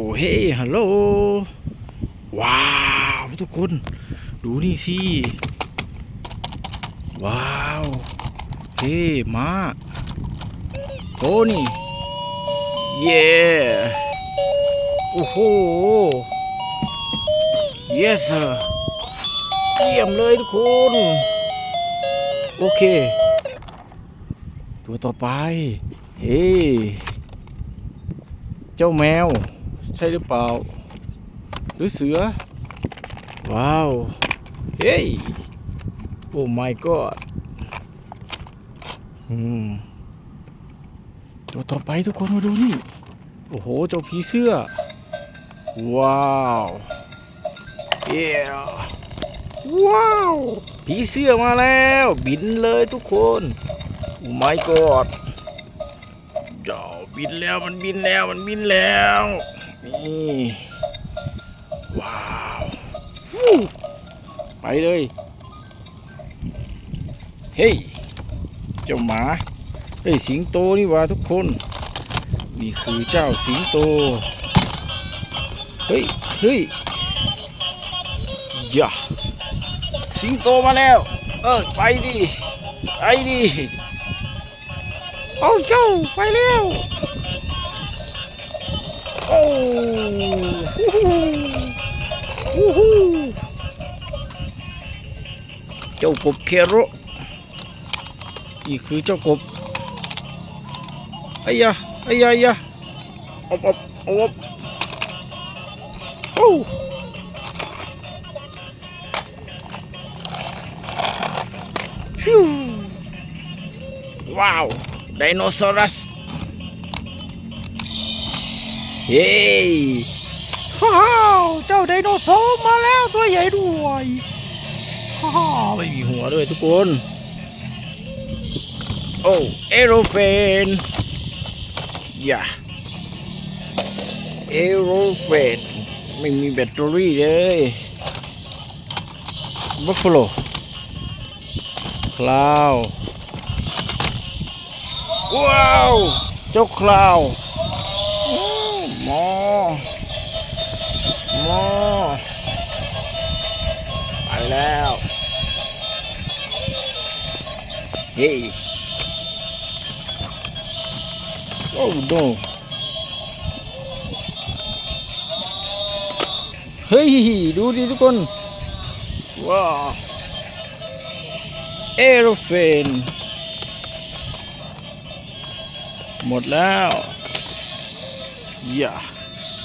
โอ้เฮ้ฮัลโหล ว้าว ทุกคน ดูนี่สิ ว้าว เฮ้มาโทนี่ เย้โอ้โห yes เยี่ยมเลยทุกคน โอเค ตัวต่อไป เฮ้ เจ้าแมว ช่หรือเปล่า หรือเสือ ว้าว เฮ้ย โอ้ my god อืมตัวต่อไปทุกคนมาดูนี่ โอ้โห เจ้าผีเสื้อ ว้าวเย้ว้าว ผีเสื้อมาแล้ว บินเลยทุกคนโอ้ my god เจ้าบินแล้วมันบินแล้วมันบินแล้ว นี่ว้าวไปเลยเฮ้ยเจ้าหมาเฮ้ยสิงโตนี่ว่าทุกคน นี่คือเจ้าสิงโตเฮ้ยเฮ้ยย่าสิงโตมาแล้ว เออไปดิไปดิเอาเจ้าไปแล้ว โอ้เจ้ากบเคโรนี่คือเจ้ากบไอ้ยะไอ้ยะไอ้ยะอาเอาเอาเอาโอ้ฟิวว้าวไดโนเสาร์ส เฮ้ยว้าวเจ้าไดโนเสาร์มาแล้วตัวใหญ่ด้วยฮ่าไม่มีหัวด้วยทุกคน โอ้เอโรเฟนอย่าเอโรเฟนไม่มีแบตเตอรี่เลยบัฟฟาโลคลาว ว้าว เจ้าคราวอื้อห มอมอไปแล้วเฮ้ยโอ้โดเฮ้ย ดูดิทุกคน ว้าวเอโรเฟนหมดแล้ว อย่า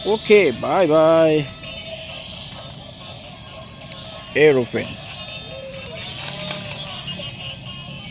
โอ